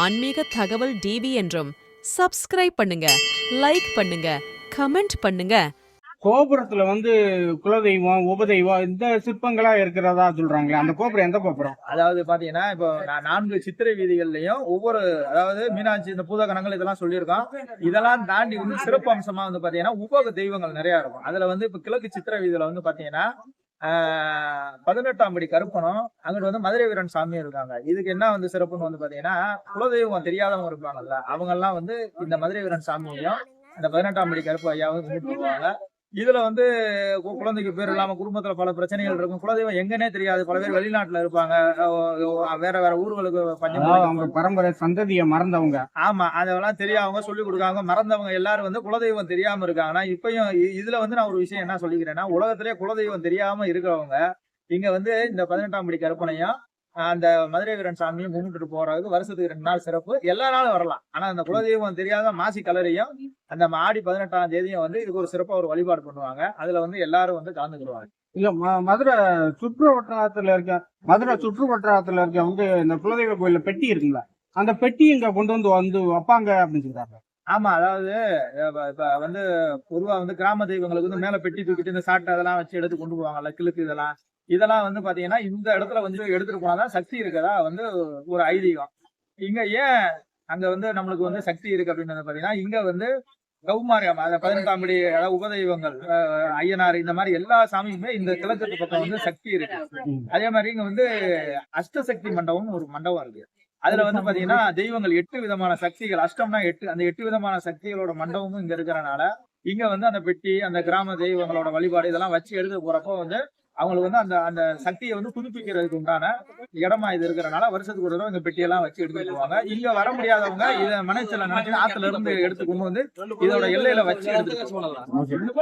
ஆன்மீக தகவல் டிவி என்றும் சப்ஸ்கிரைப் பண்ணுங்க லைக் பண்ணுங்க கமெண்ட் பண்ணுங்க. கோபுரத்துல வந்து குலதெய்வம் உபதெய்வம் இந்த சிற்பங்களா இருக்கிறதா சொல்றாங்களே அந்த கோபுரம் எந்த கோபுரம்? அதாவது பாத்தீங்கன்னா இப்போ நான்கு சித்திரை வீதிகள்லயும் ஒவ்வொரு அதாவது மீனாட்சி இந்த பூதகணங்கள் இதெல்லாம் சொல்லியிருக்கோம். இதெல்லாம் தாண்டி வந்து சிறப்பு அம்சமா வந்து பாத்தீங்கன்னா உபக தெய்வங்கள் நிறைய இருக்கும். அதுல வந்து இப்ப கிழக்கு சித்திரை வீதியில வந்து பாத்தீங்கன்னா பதினெட்டாம் படி கருப்பனும் அங்கிட்டு வந்து மதுரை வீரன் சாமி இருக்காங்க. இதுக்கு என்ன வந்து சிறப்புன்னு வந்து பாத்தீங்கன்னா குலதெய்வம் தெரியாதவங்க இருப்பாங்கல்ல அவங்க எல்லாம் வந்து இந்த மதுரை வீரன் சாமியையும் இந்த பதினெட்டாம் படி கருப்பு ஐயாவும் கும்பிட்டு போவாங்க. இதுல வந்து குழந்தைக்கு பேர் இல்லாம குடும்பத்துல பல பிரச்சனைகள் இருக்கும். குலதெய்வம் எங்கன்னே தெரியாது. பல பேர் வெளிநாட்டுல இருப்பாங்க. வேற வேற ஊர்களுக்கு அவங்க. பரம்பரை சந்ததியை மறந்தவங்க. ஆமா அதெல்லாம் தெரியாதவங்க சொல்லி கொடுக்காங்க மறந்தவங்க எல்லாரும் வந்து குலதெய்வம் தெரியாம இருக்காங்க. ஆனா இப்பயும் இதுல வந்து நான் ஒரு விஷயம் என்ன சொல்லிக்கிறேன்னா உலகத்திலே குலதெய்வம் தெரியாம இருக்கிறவங்க இங்க வந்து இந்த பதினெட்டாம் படி கற்பனையும் அந்த மதுரை வீரன் சாமியும் கும்பிட்டுட்டு போறதுக்கு வருஷத்துக்கு ரெண்டு நாள் சிறப்பு. எல்லா நாளும் வரலாம். ஆனா அந்த குலதெய்வம் தெரியாத மாசி கலரையும் அந்த ஆடி பதினெட்டாம் தேதியும் வந்து இதுக்கு ஒரு சிறப்பா ஒரு வழிபாடு பண்ணுவாங்க. அதுல வந்து எல்லாரும் வந்து கலந்துக்கிடுவாங்க. இல்ல மதுரை சுற்று வட்டாரத்துல இருக்க மதுரை சுற்று வட்டாரத்துல இருக்க வந்து இந்த குலதெய்வ கோயில்ல பெட்டி இருக்குல்ல அந்த பெட்டி இங்க கொண்டு வந்து வந்து வைப்பாங்க அப்படின்னு சொல்றாங்க. ஆமா அதாவது இப்ப இப்ப வந்து பொதுவா வந்து கிராம தெய்வங்களுக்கு வந்து மேல பெட்டி தூக்கிட்டு இந்த சாட்டை அதெல்லாம் வச்சு எடுத்து கொண்டு போவாங்கல்ல கிழக்கு இதெல்லாம். இதெல்லாம் வந்து பாத்தீங்கன்னா இந்த இடத்துல வந்து எடுத்துட்டு போனாதான் சக்தி இருக்கதா? வந்து ஒரு ஐதீகம். இங்க ஏன் அங்க வந்து நம்மளுக்கு வந்து சக்தி இருக்கு அப்படின்னு பாத்தீங்கன்னா இங்க வந்து கௌமாரியம் அம்மா பதினெட்டாம் படி அதாவது உபதெய்வங்கள் ஐயனார் இந்த மாதிரி எல்லா சாமியுமே இந்த கிழக்கு பக்கம் வந்து சக்தி இருக்கு. அதே மாதிரி இங்க வந்து அஷ்டசக்தி மண்டபம்னு ஒரு மண்டபம் இருக்கு. அதுல வந்து பாத்தீங்கன்னா தெய்வங்கள் எட்டு விதமான சக்திகள் அஷ்டம்னா எட்டு அந்த எட்டு விதமான சக்திகளோட மண்டபமும் இங்க இருக்கிறனால இங்க வந்து அந்த பெட்டி அந்த கிராம தெய்வங்களோட வழிபாடு இதெல்லாம் வச்சு எடுத்து போறப்போ வந்து அவங்களுக்கு வந்து அந்த அந்த சக்தியை வந்து புதுப்பிக்கிறதுக்கு உண்டான இடமா இது இருக்கிறனால வருஷத்துக்கு ஒரு தடவை இந்த பெட்டியெல்லாம் வச்சு எடுத்துட்டு போவாங்க. இங்க வர முடியாதவங்க இதை மனசுல நினைச்சு ஆத்துல இருந்து எடுத்து கொண்டு வந்து இதோட எல்லையில வச்சு எடுத்துட்டு